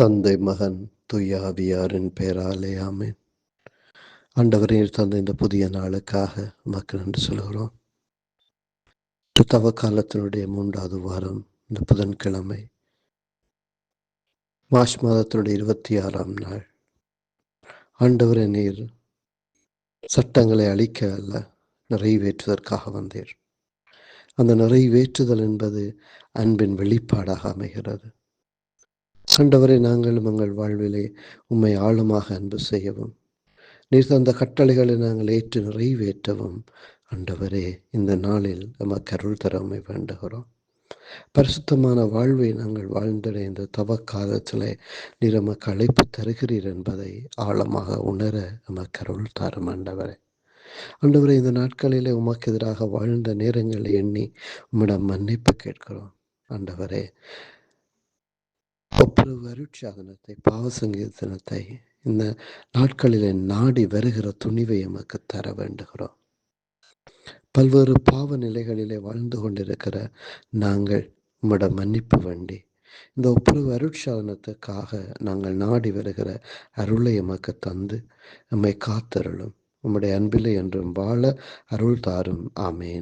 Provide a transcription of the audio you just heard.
தந்தை மகன் துய்யாவியாரின் பெயராலே ஆமேன். ஆண்டவரே தந்த இந்த புதிய நாளுக்காக மக்கள் என்று சொல்கிறோம் தவ காலத்தினுடைய மூன்றாவது வாரம் இந்த புதன்கிழமை மார்ச் மாதத்தினுடைய இருபத்தி ஆறாம் நாள். ஆண்டவரே நீர் சட்டங்களை அழிக்க அல்ல நிறைவேற்றுவதற்காக வந்தீர். அந்த நிறைவேற்றுதல் என்பது அன்பின் வெளிப்பாடாக அமைகிறது. ஆண்டவரை நாங்களும் எங்கள் வாழ்விலே உம்மை ஆழமாக அன்பு செய்யவும். நீர் தந்த கட்டளைகளை நாங்கள் ஏற்று நிறைவேற்றவும். ஆண்டவரே இந்த நாளில் நமக்கு அருள் தர வேண்டுகிறோம். பரிசுத்தமான வாழ்வை நாங்கள் வாழ்ந்திட இந்த தவக்காலத்திலே நீர் நமக்கு அழைப்பு தருகிறீர் என்பதை ஆழமாக உணர நமக்கு அருள் தரும் ஆண்டவரே. ஆண்டவரே இந்த நாட்களிலே உமக்கு எதிராக வாழ்ந்த நேரங்களை எண்ணி உம்மிடம் மன்னிப்பு கேட்கிறோம். ஆண்டவரே ஒப்புரவு அருட்சாதனத்தை பாவ சங்கீதனத்தை இந்த நாட்களிலே நாடி வருகிற துணிவை எமக்கு தர வேண்டுகிறோம். பல்வேறு பாவ நிலைகளிலே வாழ்ந்து கொண்டிருக்கிற நாங்கள் உம்மோட மன்னிப்பு வேண்டி இந்த ஒப்புரவு அருட்சாதனத்துக்காக நாங்கள் நாடி வருகிற அருளை எமக்கு தந்து நம்மை காத்தருளும். உம்முடைய அன்பிலே என்றும் வாழ அருள் தாரும். ஆமேன்.